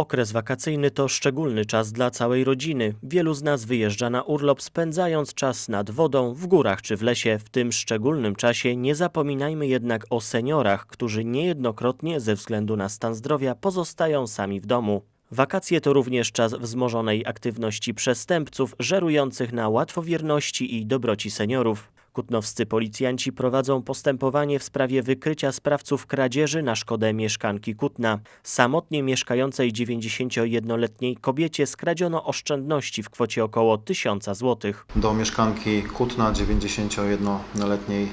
Okres wakacyjny to szczególny czas dla całej rodziny. Wielu z nas wyjeżdża na urlop, spędzając czas nad wodą, w górach czy w lesie. W tym szczególnym czasie nie zapominajmy jednak o seniorach, którzy niejednokrotnie ze względu na stan zdrowia pozostają sami w domu. Wakacje to również czas wzmożonej aktywności przestępców żerujących na łatwowierności i dobroci seniorów. Kutnowscy policjanci prowadzą postępowanie w sprawie wykrycia sprawców kradzieży na szkodę mieszkanki Kutna. Samotnie mieszkającej 91-letniej kobiecie skradziono oszczędności w kwocie około 1000 złotych. Do mieszkanki Kutna 91-letniej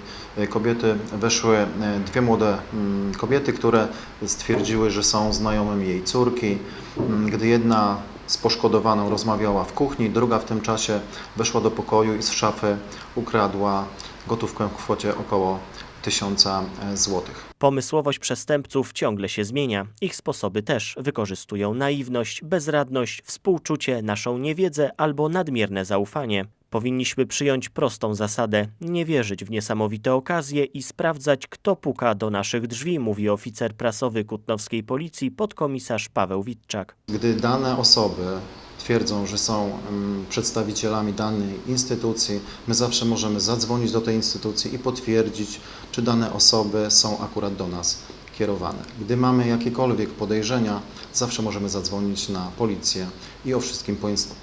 kobiety weszły e, dwie młode mm, kobiety, które stwierdziły, że są znajomymi jej córki. Mm, Gdy jedna z poszkodowaną rozmawiała w kuchni, druga w tym czasie weszła do pokoju i z szafy ukradła gotówkę w kwocie około 1000 złotych. Pomysłowość przestępców ciągle się zmienia. Ich sposoby też wykorzystują naiwność, bezradność, współczucie, naszą niewiedzę albo nadmierne zaufanie. Powinniśmy przyjąć prostą zasadę: nie wierzyć w niesamowite okazje i sprawdzać, kto puka do naszych drzwi, mówi oficer prasowy kutnowskiej policji podkomisarz Paweł Witczak. Gdy dane osoby twierdzą, że są przedstawicielami danej instytucji, my zawsze możemy zadzwonić do tej instytucji i potwierdzić, czy dane osoby są akurat do nas kierowane. Gdy mamy jakiekolwiek podejrzenia, zawsze możemy zadzwonić na policję i o wszystkim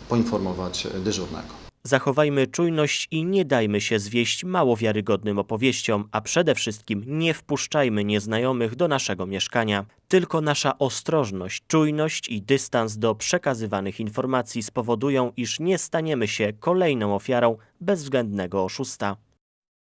poinformować dyżurnego. Zachowajmy czujność i nie dajmy się zwieść mało wiarygodnym opowieściom, a przede wszystkim nie wpuszczajmy nieznajomych do naszego mieszkania. Tylko nasza ostrożność, czujność i dystans do przekazywanych informacji spowodują, iż nie staniemy się kolejną ofiarą bezwzględnego oszusta.